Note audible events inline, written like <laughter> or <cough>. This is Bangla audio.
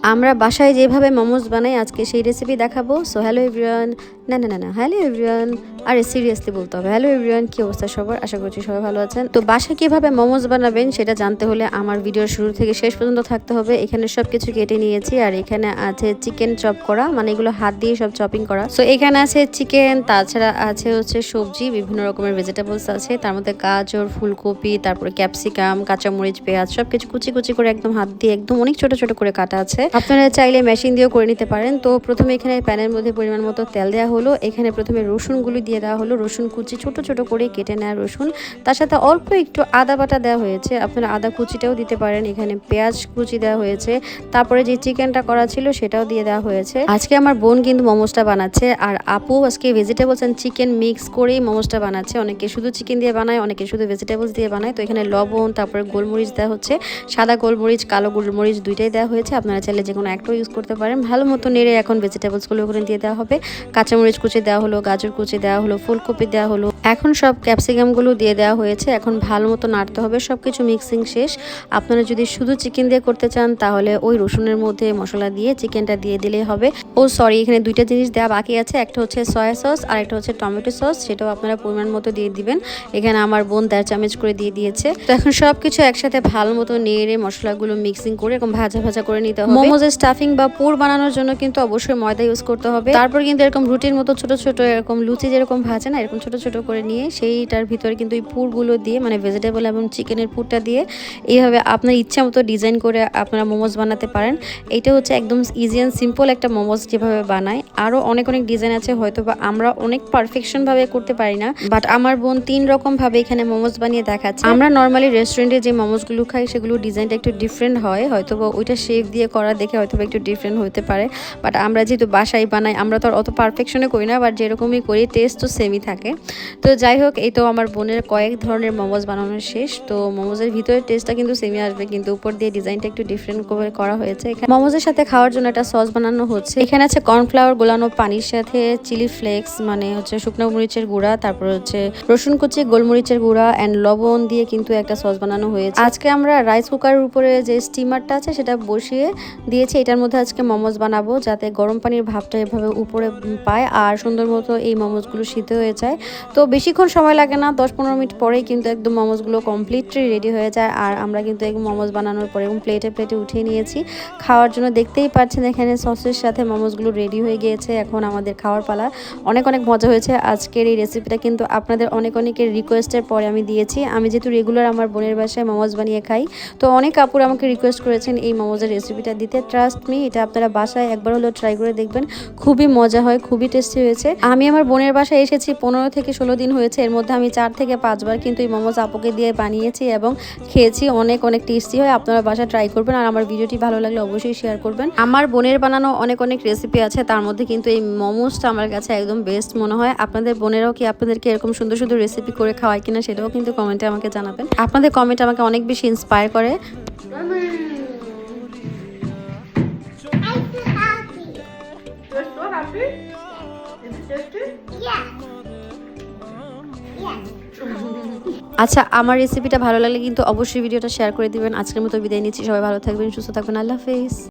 আমরা বাসায় যেভাবে মোমোজ বানাই আজকে সেই রেসিপি দেখাবো। সো হ্যালো এভরিওয়ান না না না না হ্যালো এভরিওয়ান আরে সিরিয়াসলি বলতে হবে। হ্যালো এভরিওয়ান কি অবস্থা সবার? আশা করছি সবাই ভালো আছেন। তো বাসায় কীভাবে মোমোজ বানাবেন সেটা জানতে হলে আমার ভিডিওর শুরু থেকে শেষ পর্যন্ত থাকতে হবে। এখানে সব কিছু কেটে নিয়েছি আর এখানে আছে চিকেন চপ করা মানে এগুলো হাত দিয়ে সব চপিং করা। তো এখানে আছে চিকেন তাছাড়া আছে হচ্ছে সবজি, বিভিন্ন রকমের ভেজিটেবলস আছে। তার মধ্যে গাজর, ফুলকপি, তারপরে ক্যাপসিকাম কাঁচামরিচ, পেঁয়াজ সব কিছু কুচি কুচি করে একদম হাত দিয়ে, একদম অনেক ছোট ছোট করে কাটা আছে। আপনারা চাইলে মেশিন দিয়েও করে নিতে পারেন। তো প্রথমে এখানে প্যানের মধ্যে পরিমাণ মতো তেল দেওয়া হলো, এখানে প্রথমে রসুনগুলো দিয়ে দেওয়া হলো। রসুন কুচি ছোট ছোট করে কেটে নেওয়া রসুন। তার সাথে অল্প একটু আদা বাটা দেওয়া হয়েছে। আপনারা আদা কুচিটাও দিতে পারেন। এখানে পেঁয়াজ কুচি দেওয়া হয়েছে। তারপরে যে চিকেনটা করা ছিল, সেটাও দিয়ে দেওয়া হয়েছে। আজকে আমার বোন কিন্তু মোমোসটা বানাচ্ছে। আর আপু আজকে ভেজিটেবলস অ্যান্ড চিকেন মিক্স করেই মোমোসটা বানাচ্ছে। অনেকে শুধু চিকেন দিয়ে বানায়, অনেকে শুধু ভেজিটেবলস দিয়ে বানায়। তো এখানে লবণ, তারপরে গোলমরিচ দেওয়া হচ্ছে। সাদা গোলমরিচ, কালো গোলমরিচ দুইটাই দেওয়া হয়েছে। আপনারা চাইলে যে কোনো একটাও ইউজ করতে পারেন। ভালো মতো নেড়ে এখন ভেজিটেবলসগুলো ওখানে দিয়ে দেওয়া হবে। কাঁচামরিচ কুচি দেওয়া হলো গাজর কুচি দেওয়া হলো ফুলকপি দেওয়া হলো। এখন সব ক্যাপসিকামগুলো দিয়ে দেওয়া হয়েছে এখন ভালো মতো নাড়তে হবে সব কিছু মিক্সিং শেষ। আপনারা যদি শুধু চিকেন দিয়ে করতে চান তাহলে ওই রসুনের মধ্যে মশলা দিয়ে চিকেনটা দিয়ে দিলেই হবে। ও সরি এখানে দুইটা জিনিস দেওয়া বাকি আছে একটা হচ্ছে সয়া সস আর একটা হচ্ছে টমেটো সস সেটাও আপনারা পরিমাণ মতো দিয়ে দিবেন। এখানে আমার বোন দেড় চামচ করে দিয়ে দিয়েছে। তো এখন সব কিছু একসাথে ভালো মতো নেড়ে মশলাগুলো মিক্সিং করে এরকম ভাজা ভাজা করে নিতে হবে। মোমোজের স্টাফিং বা পুর বানানোর জন্য কিন্তু অবশ্যই ময়দা ইউজ করতে হবে। তারপর কিন্তু এরকম রুটির মতো ছোট ছোট এরকম লুচি যেরকম ভাজে না এরকম ছোট ছোট করে নিয়ে সেইটার ভিতরে কিন্তু এই পুরগুলো দিয়ে মানে ভেজিটেবল এবং চিকেনের পুরটা দিয়ে এইভাবে আপনার ইচ্ছা মতো ডিজাইন করে আপনারা মোমোজ বানাতে পারেন। এটা হচ্ছে একদম ইজি অ্যান্ড সিম্পল একটা মোমোজ যেভাবে বানায়। আরও অনেক অনেক ডিজাইন আছে হয়তো বা আমরা অনেক পারফেকশনভাবে করতে পারি না বাট আমার বোন তিন রকমভাবে এখানে মোমোজ বানিয়ে দেখাচ্ছে। আমরা নর্মালি রেস্টুরেন্টে যে মোমোজগুলো খাই, সেগুলো ডিজাইনটা একটু ডিফারেন্ট হয় হয়তো বা ওইটা শেপ দিয়ে করা দেখে হয়তো বা একটু ডিফারেন্ট হতে পারে বাট আমরা যেহেতু বাসায় বানাই, আমরা তো অত পারফেকশনে করি না বাট যেরকমই করি টেস্ট তো সেমই থাকে। তো যাই হোক, এই তো আমার বোনের কয়েক ধরনের মোমোজ বানানো শেষ। তো মোমোজের ভিতরে টেস্টটা কিন্তু সেমই আসবে, কিন্তু উপর দিয়ে ডিজাইনটা একটু ডিফারেন্ট করে, করা হয়েছে। এখানে মোমোজের সাথে খাওয়ার জন্য একটা সস বানানো হচ্ছে। এখানে আছে কর্নফ্লাওয়ার গোলানো পানির সাথে চিলি ফ্লেক্স মানে হচ্ছে শুকনো মরিচের গুঁড়া, তারপর হচ্ছে রসুন কুচি, গোলমরিচের গুঁড়া অ্যান্ড লবণ দিয়ে কিন্তু একটা সস বানানো হয়েছে। আজকে আমরা রাইস কুকারের উপরে যে স্টিমারটা আছে, সেটা বসিয়ে দিয়েছি। এটার মধ্যে আজকে মোমোজ বানাবো, যাতে গরম পানির ভাবটা এভাবে উপরে পায়, আর সুন্দর মতো এই মোমোজগুলো সিদ্ধ হয়ে যায়। তো বেশিক্ষণ সময় লাগে না, দশ পনেরো মিনিট পরেই কিন্তু একদম মোমোজগুলো কমপ্লিটলি রেডি হয়ে যায়। আর আমরা কিন্তু একদম মোমোজ বানানোর পরে এবং প্লেটে প্লেটে উঠিয়ে নিয়েছি। খাওয়ার জন্য দেখতেই পাচ্ছেন এখানে সসের সাথে মোমোজগুলো রেডি হয়ে গিয়েছে এখন আমাদের খাওয়ার পালা। অনেক অনেক মজা হয়েছে আজকের এই রেসিপিটা কিন্তু আপনাদের অনেক অনেকের রিকোয়েস্টের পরে আমি দিয়েছি। আমি যেহেতু রেগুলার আমার বোনের বাসায় মোমোজ বানিয়ে খাই, তো অনেক কাপড় আমাকে রিকোয়েস্ট করেছেন এই মোমোজের রেসিপিটা দিতে। ট্রাস্ট মি এটা আপনারা বাসায় একবার হলেও ট্রাই করে দেখবেন। খুবই মজা হয়, খুবই টেস্টি হয়েছে। আমি আমার বোনের বাসায় এসেছি পনেরো থেকে ষোলো দিন হয়েছে এর মধ্যে আমি চার থেকে পাঁচবার কিন্তু এই মোমোজ আপুকে দিয়ে বানিয়েছি এবং খেয়েছি অনেক অনেক টেস্টি হয় আপনারা বাসায় ট্রাই করবেন আর আমার ভিডিওটি ভালো লাগলে অবশ্যই শেয়ার করবেন আমার বোনের বানানো অনেক অনেক রেসিপি আছে তার মধ্যে কিন্তু এই মোমোজটা আমার কাছে একদম বেস্ট মনে হয় আপনাদের বোনেরাও কি আপনাদেরকে এরকম সুন্দর সুন্দর রেসিপি করে খাওয়ায় কিনা সেটাও কিন্তু কমেন্টে আমাকে জানাবেন আপনাদের কমেন্ট আমাকে অনেক বেশি ইন্সপায়ার করে I'm so happy. You're so happy? Is it tasty? Yes. <laughs> আচ্ছা আমার রেসিপিটা ভালো লাগলে কিন্তু অবশ্যই ভিডিওটা শেয়ার করে দিবেন। আজকের মতো বিদায় নিচ্ছি। সবাই ভালো থাকবেন, সুস্থ থাকবেন। আল্লাহ হাফেজ।